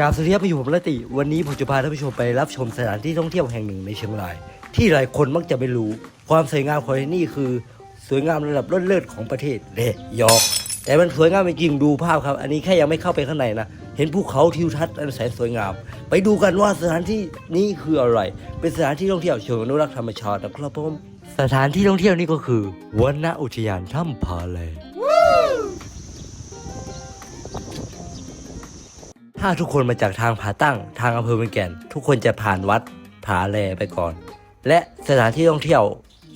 กาบสวัสดีครับพี่ผมละติ วันนี้ผมจะพาท่านผู้ชมไปรับชมสถานที่ท่องเที่ยวแห่งหนึ่งในเชียงราย ที่หลายคนมักจะไม่รู้ ความสวยงามของที่นี่คือ สวยงามระดับเลิศของประเทศเดยอก แต่มันสวยงามจริงดูภาพครับ อันนี้แค่ยังไม่เข้าไปข้างในนะ เห็นภูเขาทิวทัศน์อันแสนสวยงาม ไปดูกันว่าสถานที่นี้คืออะไร เป็นสถานที่ท่องเที่ยวเชิงอนุรักษ์ธรรมชาตินะครับผม สถานที่ท่องเที่ยวนี่ก็คือวันณอุทยานถ้ำผาแล ถ้าทุกคนมาจากทางผาตั้งทางอำเภอเมืองแก่น ทุกคนจะผ่านวัดผาแลไปก่อน และสถานที่ท่องเที่ยว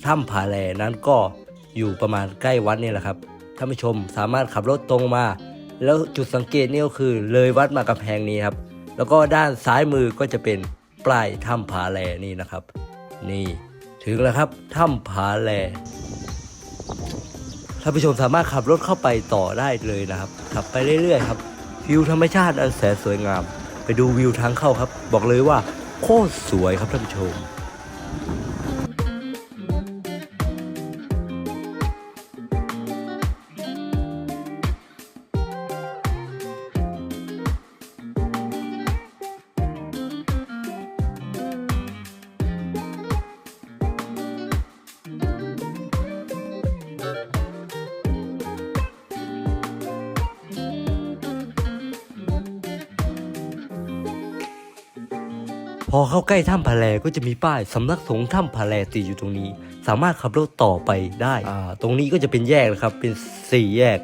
ถ้ำผาแลนั้นก็อยู่ประมาณใกล้วัดนี่แหละครับท่านผู้ชมสามารถขับรถตรงมา แล้วจุดสังเกตนี่ก็คือเลยวัดมากำแพงนี้ครับแล้วก็ด้านซ้ายมือก็จะเป็นปลายถ้ำผาแลนี่นะครับ นี่ถึงแล้วครับถ้ำผาแลท่านผู้ชมสามารถขับรถเข้าไปต่อได้เลยนะครับ ขับไปเรื่อยๆครับ วิวธรรมชาติอันแสนสวยงาม ไปดูวิวทางเข้าครับ บอกเลยว่าโคตรสวยครับท่านผู้ชม อเข้าใกล้ถ้ำผาแลก็จะมีป้ายสำนักสงฆ์ถ้ำผาแลติดอยู่ตรงนี้ สามารถขับรถต่อไปได้อ่าตรงนี้ก็จะเป็นแยกนะครับ เป็นสี่แยก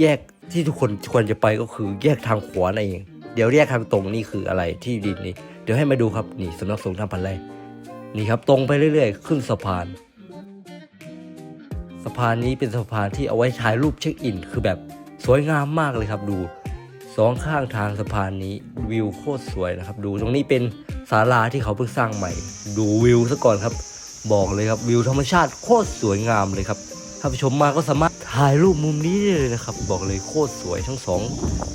แยกที่ทุกคนควรจะไปก็คือแยกทางขวานั่นเอง เดี๋ยวแยกทางตรงนี่คืออะไรที่ดินนี่เดี๋ยวให้มาดูครับนี่สำนักสงฆ์ถ้ำผาแลนี่ครับตรงไปเรื่อยๆ ขึ้นสะพาน สะพานนี้เป็นสะพานที่เอาไว้ถ่ายรูปเช็คอิน คือแบบสวยงามมากเลยครับดูสองข้างทางสะพานนี้วิวโคตรสวยนะครับ ดูตรงนี้เป็น ศาลาที่เขาเพิ่งสร้างใหม่ ดูวิวซะก่อนครับ บอกเลยครับวิวธรรมชาติโคตรสวยงามเลยครับถ้าผู้ชมมาก็สามารถถ่ายรูปมุมนี้ได้เลยนะครับ บอกเลยโคตรสวยทั้งสอง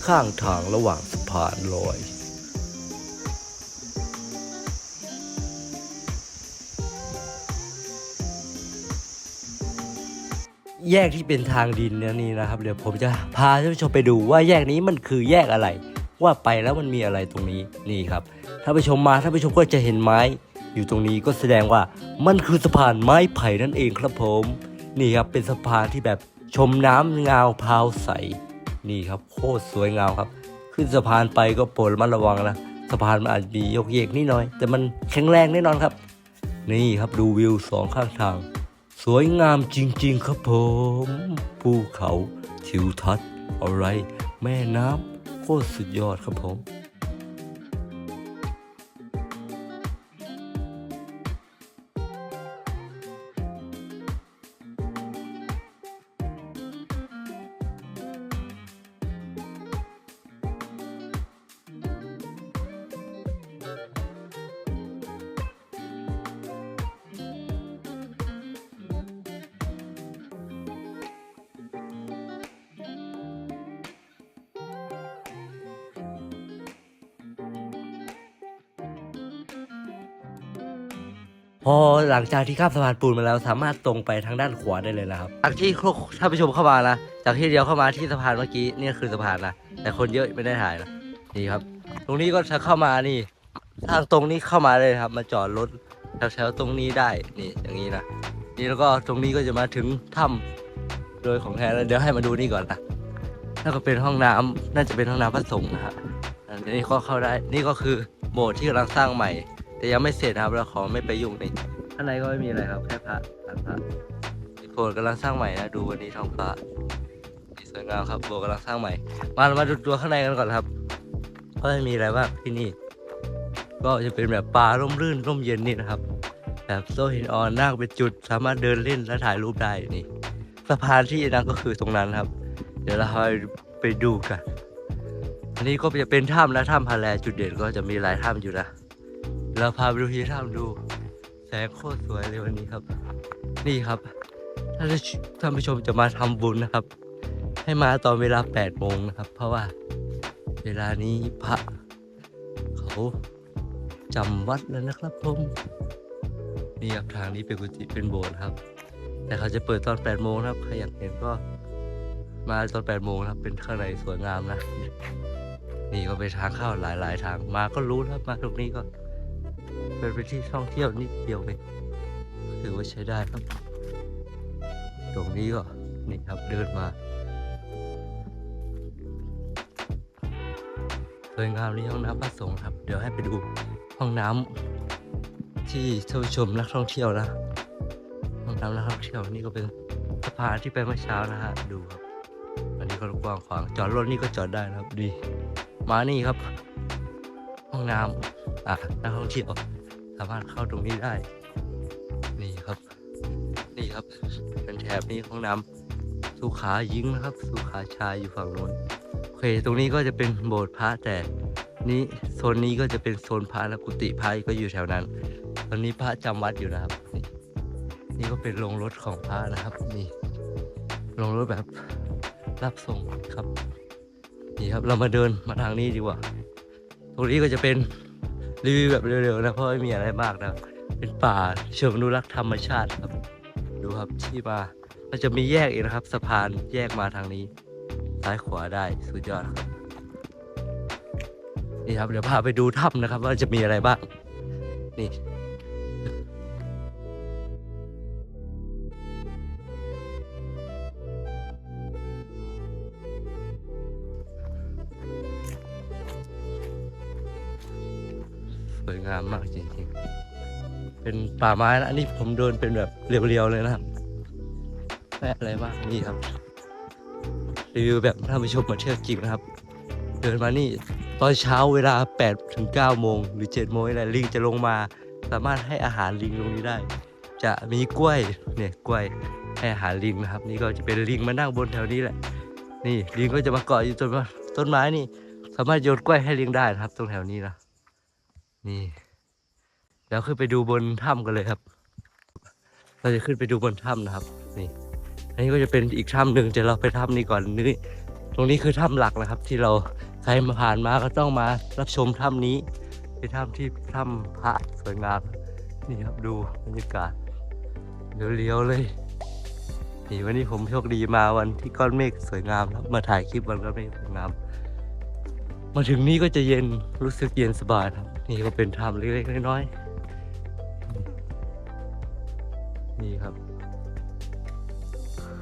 ข้างทางระหว่างสะพานลอยแยกที่เป็นทางดินเนี่ยนี่นะครับ เดี๋ยวผมจะพาท่านผู้ชมไปดูว่าแยกนี้มันคือแยกอะไร ว่าไปแล้วมันมีอะไรตรงนี้นี่ครับ ถ้าผู้ชมมาถ้าผู้ชมก็จะเห็นไม้ อยู่ตรงนี้ก็แสดงว่ามันคือสะพานไม้ไผ่นั่นเองครับผม นี่ครับเป็นสะพานที่แบบชมน้ำเงาพราวใส นี่ครับโคตรสวยงามครับ ขึ้นสะพานไปก็โปรดระมัดระวังนะสะพานมันอาจมีโยกเยกนิดหน่อย แต่มันแข็งแรงแน่นอนครับ นี่ครับดูวิวสองข้างทาง สวยงามจริง ๆ ครับผม ภูเขาทิวทัศน์อะไร แม่น้ำ โคตรสุดยอดครับผม พอหลังจากที่ข้ามสะพานปูนมาแล้วสามารถตรงไปทางด้านขวาได้เลยนะครับจากที่ท่านผู้ชมเข้ามานะจากที่เดียวเข้ามาที่สะพานเมื่อกี้นี่คือสะพานนะแต่คนเยอะไม่ได้ถ่ายนะนี่ครับ ตรงนี้ก็จะเข้ามานี่ ทางตรงนี้เข้ามาเลยครับ มาจอดรถแถวๆตรงนี้ได้นี่อย่างนี้นะนี่แล้วก็ตรงนี้ก็จะมาถึงถ้ำโดยของแท้แล้วเดี๋ยวให้มาดูนี่ก่อนนะนั่นก็เป็นห้องน้ำน่าจะเป็นห้องน้ำพระสงฆ์นะฮะอันนี้ก็เข้าได้นี่ก็คือโบสถ์ที่กำลังสร้างใหม่ แต่ยังไม่เสร็จครับเราขอไม่ไปยุ่งในข้างในก็ไม่มีอะไรครับ แค่พระพระพระอีกโบสถ์กำลังสร้างใหม่นะดูวันนี้ท้องฟ้านี่สวยงามครับโบสถ์กำลังสร้างใหม่ มาเรามาดูตัวข้างในกันก่อนครับว่าจะมีอะไรบ้างที่นี่ ก็จะเป็นแบบป่าร่มรื่นร่มเย็นนี่นะครับ แบบโซหินอ่อนนั่งเป็นจุดสามารถเดินเล่นและถ่ายรูปได้นี่สะพานที่นั่นก็คือตรงนั้นครับ เดี๋ยวเราไปดูกัน อันนี้ก็จะเป็นถ้ำนะถ้ำพาแลจุดเด่นก็จะมีหลายถ้ำอยู่นะ เราพาไปดูที่ถ้ำดู แสงโคตรสวยเลยวันนี้ครับ นี่ครับ ถ้าท่านผู้ชมจะมาทำบุญนะครับ ให้มาตอนเวลา8โมงนะครับ เพราะว่าเวลานี้พระเขาจำวัดแล้วนะครับผมนี่ครับทางนี้เป็นกุฏิเป็นโบสถ์ครับ แต่เขาจะเปิดตอน8โมงครับใครอยากเห็นก็มาตอน8โมงครับ เป็นข้างในสวยงามนะ นี่ก็เป็นทางเข้าหลาย ๆ ทางมาก็รู้แล้วมาตรงนี้ก็ เป็นไปที่ท่องเที่ยวนิดเดียวเองถือว่าใช้ได้ครับ ตรงนี้ก็นี่ครับเดินมาสวยงามนี่ห้องน้ำพระสงฆ์ครับ เดี๋ยวให้ไปดูห้องน้ำที่ท่านผู้ชมนักท่องเที่ยวนะห้องน้ำนักท่องเที่ยวนี่ก็เป็นสะพานที่ไปเมื่อเช้านะฮะดูครับ อันนี้ก็กว้างขวางจอดรถนี่ก็จอดได้นะครับดีมานี่ครับ ห้องน้ำอะนักท่องเที่ยวามารถเข้าตรงนี้ได้ นี่ครับ นี่ครับ เป็นแถบนี้ห้องน้ำสุขาหญิงนะครับ สุขาชายอยู่ฝั่งโน้นโอเค ตรงนี้ก็จะเป็นโบสถ์พระแต่นี่โซนนี้ก็จะเป็นโซนพระและกุฏิพระก็อยู่แถวนั้น ตอนนี้พระจำวัดอยู่นะครับ นี่นี่ก็เป็นโรงรถของพระนะครับ นี่โรงรถแบบรับส่งครับ นี่ครับเรามาเดินมาทางนี้ดีกว่า ตรงนี้ก็จะเป็น รีวิวแบบเร็วๆนะเพราะไม่มีอะไรมากนะ เป็นป่าเชิงอนุรักษ์ธรรมชาติครับ ดูครับที่มามันจะมีแยกอีกนะครับ สะพานแยกมาทางนี้ซ้ายขวาได้สุดยอดครับนี่ครับเดี๋ยวพาไปดูถ้ำนะครับ ว่าจะมีอะไรบ้างนี่ามมากจริงๆ เป็นป่าไม้นะ อันนี้ผมเดินเป็นแบบเรียวๆเลยนะครับไม่อะไรมากนี่ครับ รีวิวแบบท่านผู้ชมมาเที่ยวจริงนะครับ เดินมานี่ตอนเช้าเวลา8ถึง9โมงหรือ7โมงอะไรลิงจะลงมา สามารถให้อาหารลิงตรงนี้ได้ จะมีกล้วยเนี่ยกล้วยให้อาหารลิงนะครับ นี่ก็จะเป็นลิงมานั่งบนแถวนี้แหละ นี่ลิงก็จะมาเกาะอยู่ต้นต้นไม้นี่ สามารถโยนกล้วยให้ลิงได้นะครับ ตรงแถวนี้นะนี่ แล้วขึ้นไปดูบนถ้ำกันเลยครับ เราจะขึ้นไปดูบนถ้ำนะครับ นี่ อันนี้ก็จะเป็นอีกถ้ำหนึ่งแต่เราไปถ้ำนี้ก่อนนี่ตรงนี้คือถ้ำหลักนะครับ ที่เราใครมาผ่านมาก็ต้องมารับชมถ้ำนี้เป็นถ้ำที่ถ้ำพระสวยงามนี่ครับดูบรรยากาศเรียวๆเลยนี่วันนี้ผมโชคดีมาวันที่ก้อนเมฆสวยงามครับมาถ่ายคลิปวันก้อนเมฆสวยงาม มาถึงนี้ก็จะเย็นรู้สึกเย็นสบายครับ นี่ก็เป็นถ้ำเล็กๆน้อยๆ นี่ครับ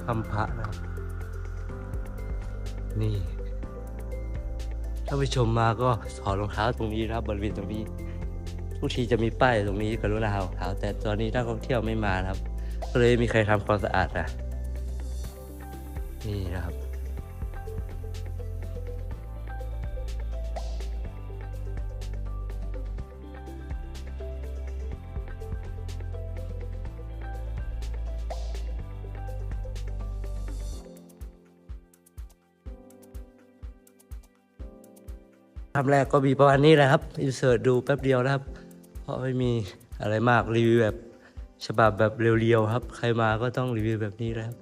คำพระนะครับ นี่ถ้าไปชมมาก็ถอดรองเท้าตรงนี้นะครับบริเวณตรงนี้ทุกทีจะมีป้ายตรงนี้กรุณาถอดรองเท้า แต่ตอนนี้นักท่องเที่ยวไม่มานะครับ ก็เลยไม่มีใครทำความสะอาดนะนี่นะครับำแรกก็มีประมาณนี้แหละครับอินเสิร์ตดูแป๊บเดียวนะครับ เพราะไม่มีอะไรมากรีวิวแบบฉบับแบบเรียวๆครับ ใครมาก็ต้องรีวิวแบบนี้นะครับ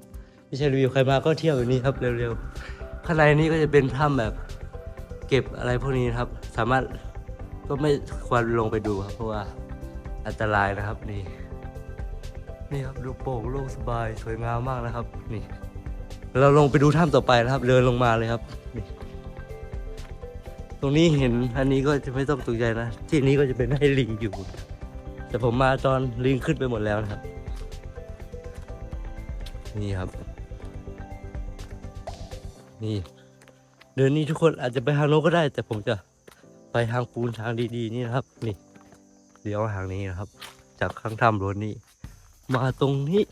ไม่ใช่รีวิวใครมาก็เที่ยวแบบนี้ครับเร็วๆข้างในนี้ก็จะเป็นถ้ำแบบเก็บอะไรพวกนี้นครับ สามารถก็ไม่ควรลงไปดูครับ เพราะว่าอันตรายนะครับนี่ นี่ครับดูโป่งโล่งสบายสวยงามมากนะครับ นี่ เราลงไปดูถ้ำต่อไปนะครับ เดินลงมาเลยครับนี่ ตรงนี้เห็นอันนี้ก็จะไม่ต้องตกใจนะ ที่นี้ก็จะเป็นให้ลิงอยู่ แต่ผมมาตอนลิงขึ้นไปหมดแล้วนะครับ นี่ครับ นี่ เดินนี่ทุกคนอาจจะไปทางโน้นก็ได้ แต่ผมจะไปทางปูนทางดีๆนี่นะครับ นี่เลี้ยวทางนี้นะครับ จากข้างถ้ำรถนี้มาตรงนี้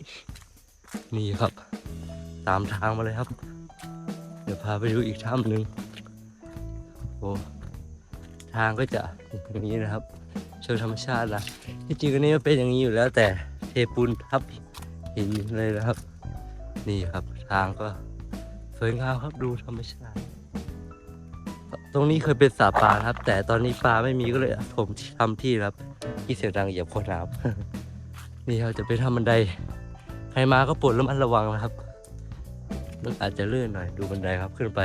นี่ครับ ตามทางมาเลยครับ เดี๋ยวพาไปดูอีกถ้ำหนึ่ง โอ้ทางก็จะอย่างนี้นะครับเชิงธรรมชาตินะที่จริงอันนี้มันเป็นอย่างนี้อยู่แล้วแต่เทปูนทับหินเลยนะครับ นี่ครับทางก็สวยงามครับดูธรรมชาติ ตรงนี้เคยเป็นสระปลาครับ แต่ตอนนี้ปลาไม่มีก็เลยผมทำที่ครับที่เสียงดังเหยียบโคตรน้ำนี่ครับจะไปทำบันไดใครมาก็ปวดระมัดระวังนะครับรถอาจจะเลื่อนหน่อยดูบันไดครับขึ้นไป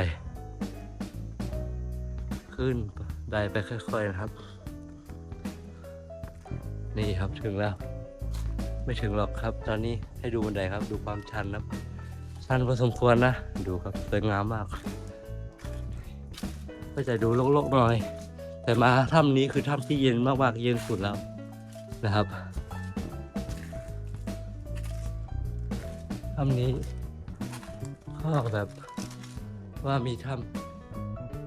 ขึ้นไดไปค่อยๆนะครับ นี่ครับถึงแล้ว ไม่ถึงหรอกครับ ตอนนี้ให้ดูบันไดครับ ดูความชันนะครับ ชันพอสมควรนะ ดูครับสวยงามมากก็จะดูโล่งๆหน่อย แต่มาถ้ำนี้คือถ้ำที่เย็นมากๆเย็นสุดแล้วนะครับถ้ำนี้เขาบอแบบว่ามีถ้ำ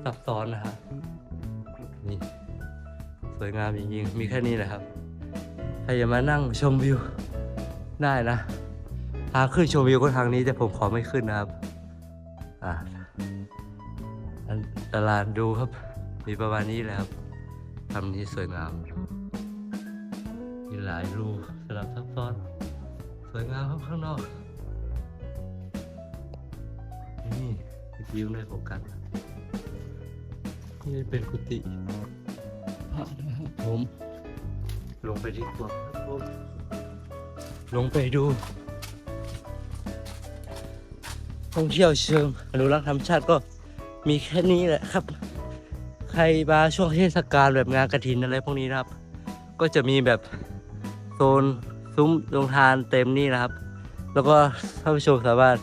ซับซ้อนนะฮะนี่สวยงามจริงๆมีแค่นี้แหละครับ ใครจะมานั่งชมวิวได้นะทางขึ้นชมวิวก็ทางนี้แต่ผมขอไม่ขึ้นนะครับอ่าตลาดดูครับ มีประมาณนี้แหละครับทำนี้สวยงาม มีหลายรูสลับซับซ้อน สวยงามครับข้างนอก นี่วิวในโฟกัส นี่เป็นกุฏิพระนะครับผม ลงไปดีกว่าครับผมลงไปดู ท่องเที่ยวเชิงอนุรักษ์ธรรมชาติก็มีแค่นี้แหละครับ ใครมาช่วงเทศกาลแบบงานกระถินอะไรพวกนี้นะครับ ก็จะมีแบบโซนซุ้มโรงทานเต็มนี่นะครับ แล้วก็ท่านผู้ชมสามารถ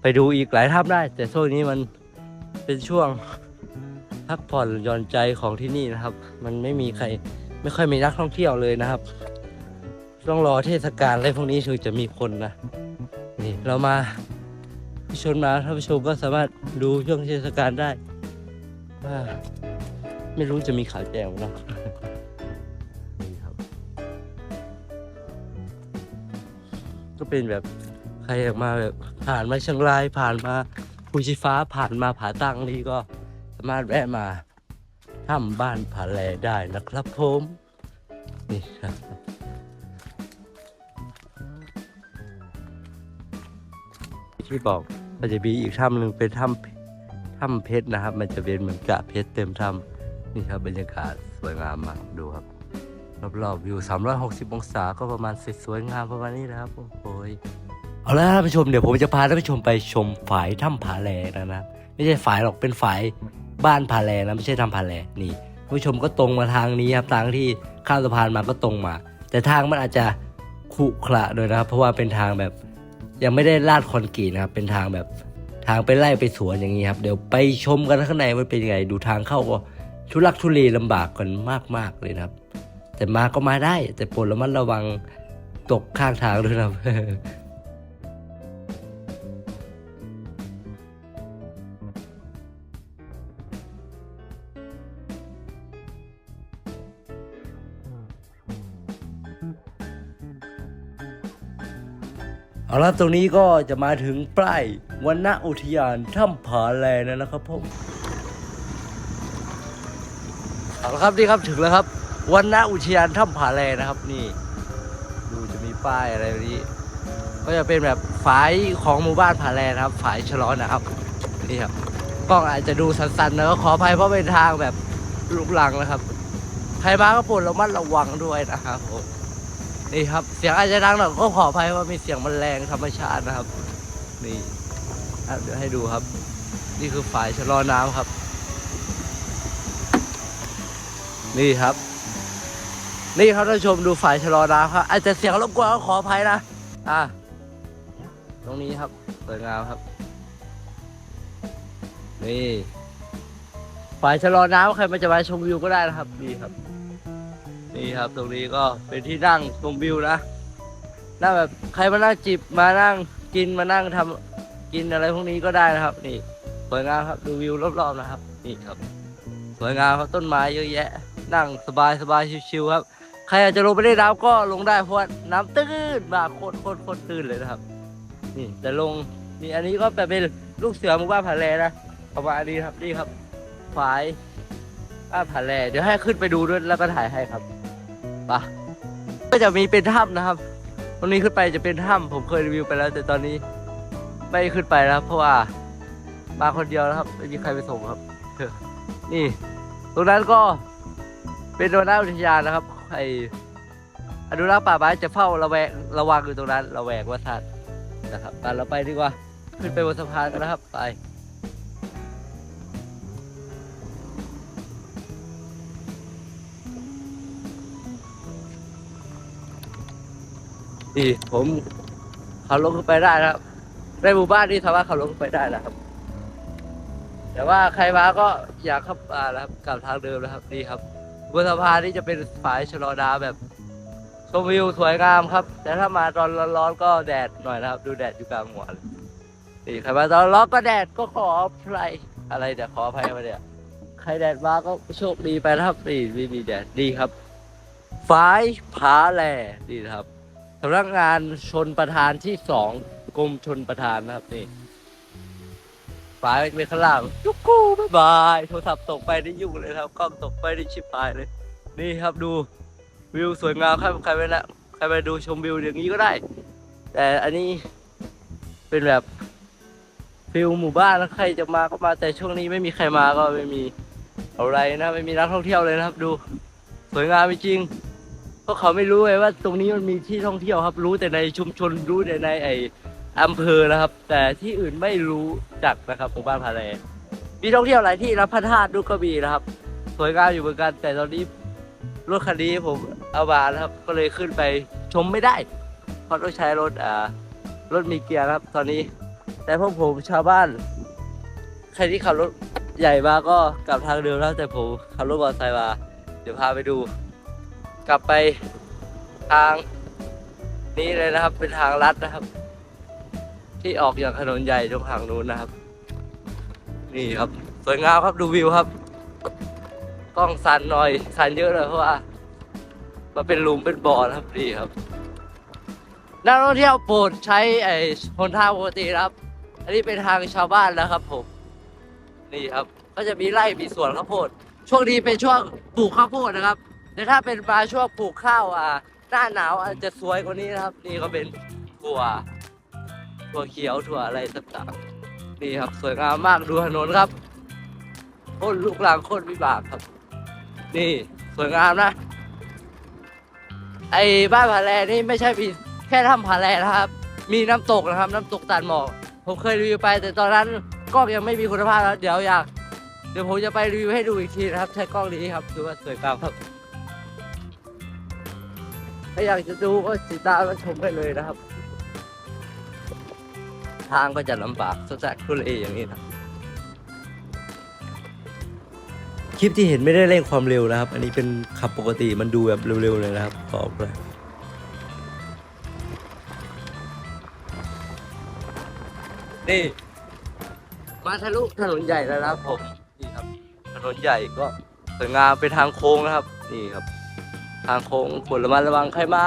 ไปดูอีกหลายถ้ำได้ แต่ช่วงนี้มันเป็นช่วง พักผ่อนหย่อนใจของที่นี่นะครับ มันไม่มีใครไม่ค่อยมีนักท่องเที่ยวเลยนะครับ ต้องรอเทศกาลอะไรพวกนี้ถึงจะมีคนนะนี่เรามาผู้ชมมาท่านผู้ชมก็สามารถดูช่วงเทศกาลได้ว่าไม่รู้จะมีขาวแจ้งไหมเนาะนี่ครับ ก็เป็นแบบใครอยากมาแบบผ่านมาเชียงรายผ่านมาภูชีฟ้าผ่านมาผาตั้งนี่ก็ามารถแวะมาถ้ำบ้านผาแลได้นะครับผมนี่ครับที่บอกมันจะมีอีกถ้ำหนึ่งเป็นถ้ำถ้ำเพชรนะครับ มันจะเป็นเหมือนกระเพชรเต็มถ้ำนี่ครับบรรยากาศสวยงามมากดูครับรอบๆวิว360 องศาก็ประมาณสวยงามประมาณนี้นะครับโอ้โหยเอาละท่านผู้ชมเดี๋ยวผมจะพาท่านผู้ชมไปชมฝายถ้ำผาแลนะนะไม่ใช่ฝายหรอกเป็นฝาย บ้านผาแลนะไม่ใช่ถ้ำผาแลนี่ผู้ชมก็ตรงมาทางนี้ครับทางที่ข้ามสะพานมาก็ตรงมา แต่ทางมันอาจจะขรุขระด้วยนะครับ เพราะว่าเป็นทางแบบยังไม่ได้ลาดคอนกรีตนะครับ เป็นทางแบบทางไปไล่ไปสวนอย่างนี้ครับ เดี๋ยวไปชมกันข้างในมันเป็นยังไง ดูทางเข้าก็ทุลักทุเลลำบากกันมากๆเลยนะครับ แต่มาก็มาได้ แต่โปรดระมัดระวังตกข้างทางด้วยนะครับ เอาละตรงนี้ก็จะมาถึงปลายวันณอุทยานถ้ำผาแลแล้วนะครับผมเอาละครับนี่ครับถึงแล้วครับวันณอุทยานถ้ำผาแลนะครับ นี่ ดูจะมีป้ายอะไรนี้ ก็จะเป็นแบบฝายของหมู่บ้านผาแลนะครับฝายชะลอนะครับนี่ครับกล้องอาจจะดูสั้นๆนะก็ขออภัยเพราะเป็นทางแบบลุกลังนะครับ ใครมาก็โปรดระมัดระวังด้วยนะครับผม นี่ครับ เสียงอาจจะดังหน่อยก็ขออภัยว่ามีเสียงมันแรงธรรมชาตินะครับ นี่เดี๋ยวให้ดูครับ นี่คือฝ่ายชะลอน้ำครับ นี่ครับ นี่ครับท่านชมดูฝ่ายชะลอน้ำครับ อาจจะเสียงรบกวนก็ขออภัยนะอะตรงนี้ครับสวยงามครับ นี่ฝ่ายชะลอน้ำใครมาจะมาชมวิวก็ได้นะครับนี่ครับ นี่ครับตรงนี้ก็เป็นที่นั่งชมวิวนะนั่งแบบใครมานั่งจิบมานั่งกินมานั่งทำกินอะไรพวกนี้ก็ได้นะครับ นี่สวยงามครับดูวิวรอบๆนะครับ นี่ครับ สวยงามครับต้นไม้เยอะแยะ นั่งสบายสบายชิวๆครับใครอยากจะลงไปเล่นน้ำก็ลงได้เพราะน้ำตื้นมากโคตรโคตรโคตรตื้นเลยนะครับ นี่แต่ลงนี่อันนี้ก็แบบเป็นลูกเสือหมู่บ้านผาแลนะประมาณนี้ครับนี่ครับฝายบ้านผาแลเดี๋ยวให้ขึ้นไปดูด้วยแล้วก็ถ่ายให้ครับ ปะก็จะมีเป็นถ้ำนะครับ ตรงนี้ขึ้นไปจะเป็นถ้ำผมเคยรีวิวไปแล้ว แต่ตอนนี้ไม่ขึ้นไปแล้ว เพราะว่ามาคนเดียวนะครับไม่มีใครไปส่งครับนี่ ตรงนั้นก็เป็นวรรณอุทยานนะครับไออนุรักษ์ป่าไม้จะเฝ้าระแวงระวังอยู่ตรงนั้น ระแวงว่าท่านนะครับไปเราไปดีกว่า ขึ้นไปบนสะพานกันนะครับไป นี่ผมขับรถขึ้นไปได้นะครับ ในหมู่บ้านนี่สามารถขับรถขึ้นไปได้นะครับ แต่ว่าใครมาก็อยากขับมาแล้วครับกลับทางเดิมนะครับนี่ครับบนสะพานนี่จะเป็นฝายชะลอดาแบบชมวิวสวยงามครับ แต่ถ้ามาตอนร้อนๆก็แดดหน่อยนะครับ ดูแดดอยู่กลางหัวเลยนี่ใครมาตอนร้อนก็แดดก็ขออภัยอะไรเดี๋ยวขออภัยมาเนี่ยใครแดดมาก็โชคดีไปนะครับนี่ไม่มีแดดดีครับฝายผาแหล่ดีนะครับ สำนักงานชนประธานที่สองกรมชนประธานนะครับนี่ฝายเป็นข้างล่างจุกกูบ๊ายบาย โทรศัพท์ตกไปนี่ยุ่งเลยครับกล้องตกไปนี่ชิบหายเลย นี่ครับดูวิวสวยงามครับใครไปนะใครไปดูชมวิวอย่างนี้ก็ได้ แต่อันนี้เป็นแบบฟิลหมู่บ้านแล้วใครจะมาก็มาแต่ช่วงนี้ไม่มีใครมาก็ไม่มีอะไรนะไม่มีนักท่องเที่ยวเลยนะครับ ดู สวยงามจริง ๆเพราะเขาไม่รู้ไงว่าตรงนี้มันมีที่ท่องเที่ยวครับ รู้แต่ในชุมชนรู้แต่ในไออำเภอนะครับ แต่ที่อื่นไม่รู้จักนะครับหมู่บ้านพาแลมีท่องเที่ยวหลายที่นะพระธาตุดูกระบี่นะครับ สวยงามอยู่เหมือนกัน แต่ตอนนี้รถคันนี้ผมเอาบานะครับ ก็เลยขึ้นไปชมไม่ได้ เพราะต้องใช้รถอ่ารถมีเกียร์ครับ ตอนนี้ แต่พวกผมชาวบ้าน ใครที่ขับรถใหญ่มาก็กลับทางเดิมแล้วแต่ผมขับรถมอเตอร์ไซค์มาเดี๋ยวพาไปดู กลับไปทางนี้เลยนะครับ เป็นทางลัดนะครับ ที่ออกจากถนนใหญ่ตรงทางนู้นนะครับ นี่ครับ สวยงามครับดูวิวครับ กล้องสั่นหน่อยสั่นเยอะเลยเพราะว่ามันเป็นหลุมเป็นบ่อนะครับนี่ครับนักท่องเที่ยวโปรดใช้ไอ้หนทางปกติครับ อันนี้เป็นทางชาวบ้านแล้วครับผม นี่ครับ ก็จะมีไร่มีสวนข้าวโพด ช่วงนี้เป็นช่วงปลูกข้าวโพดนะครับ แต่ถ้าเป็นมาช่วงปลูกข้าวอ่าหน้าหนาวอาจจะสวยกว่านี้นะครับ นี่ก็เป็นถั่วถั่วเขียวถั่วอะไรต่างๆนี่ครับสวยงามมากดูถนนครับโคตรลูกหลางโคตรวิบากครับ นี่สวยงามนะ ไอ้บ้านผาแลนี่ไม่ใช่มีแค่ถ้ำผาแลนะครับ มีน้ำตกนะครับ น้ำตกตาดหมอกผมเคยรีวิวไป แต่ตอนนั้นกล้องยังไม่มีคุณภาพแล้วเดี๋ยวอยากเดี๋ยวผมจะไปรีวิวให้ดูอีกทีนะครับ ใช้กล้องนี้ครับดูว่าสวยงามครับ อยากจะดูก็ติดตามมาชมได้เลยนะครับ ทางก็จะลำบากสักทุเลอย่างนี้นะคลิปที่เห็นไม่ได้เร่งความเร็วนะครับ อันนี้เป็นขับปกติมันดูแบบเร็วๆเลยนะครับขอบเลยนี่มาทะลุถนนใหญ่แล้วนะครับผมนี่ครับ ถนนใหญ่ก็สวยงามเป็นทางโค้งนะครับ นี่ครับ ทางโค้งฝนระมัดระวังใครมา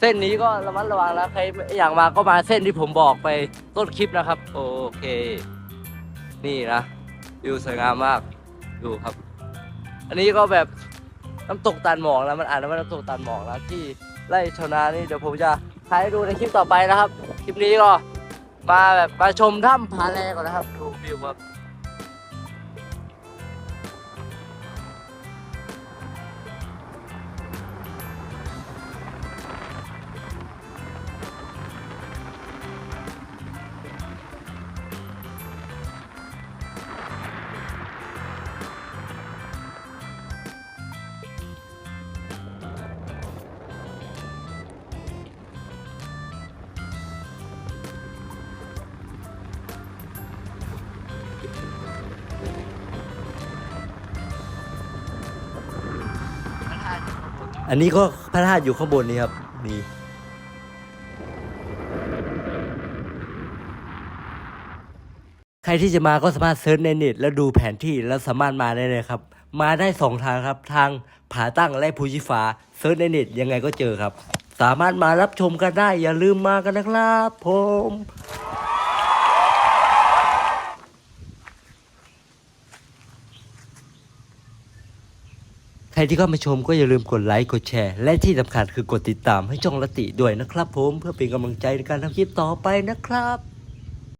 เส้นนี้ก็ระมัดระวังนะใครอยากมาก็มาเส้นที่ผมบอกไปต้นคลิปนะครับ โอเค นี่นะวิวสวยงามมากดูครับ อันนี้ก็แบบน้ำตกตานหมอกนะมันอ่านว่าน้ำตกตานหมอกนะที่ไร่ชาวนานี่เดี๋ยวผมจะถ่ายให้ดูในคลิปต่อไปนะครับ คลิปนี้ก็มาแบบมาชมถ้ำผาแลก่อนนะครับ ดูวิวครับ อันนี้ก็พระธาตุอยู่ข้างบนนี้ครับนี่ใครที่จะมาก็สามารถเซิร์ชในเน็ตแล้วดูแผนที่แล้วสามารถมาได้เลยครับ มาได้สองทางครับ ทางผาตั้งและภูชีฟ้าเซิร์ชในเน็ตยังไงก็เจอครับ สามารถมารับชมกันได้อย่าลืมมากันนะครับผม ใครที่เข้ามาชมก็อย่าลืมกดไลค์กดแชร์ และที่สำคัญคือกดติดตามให้ช่องละติด้วยนะครับผมเพื่อเป็นกำลังใจในการทำคลิปต่อไปนะครับ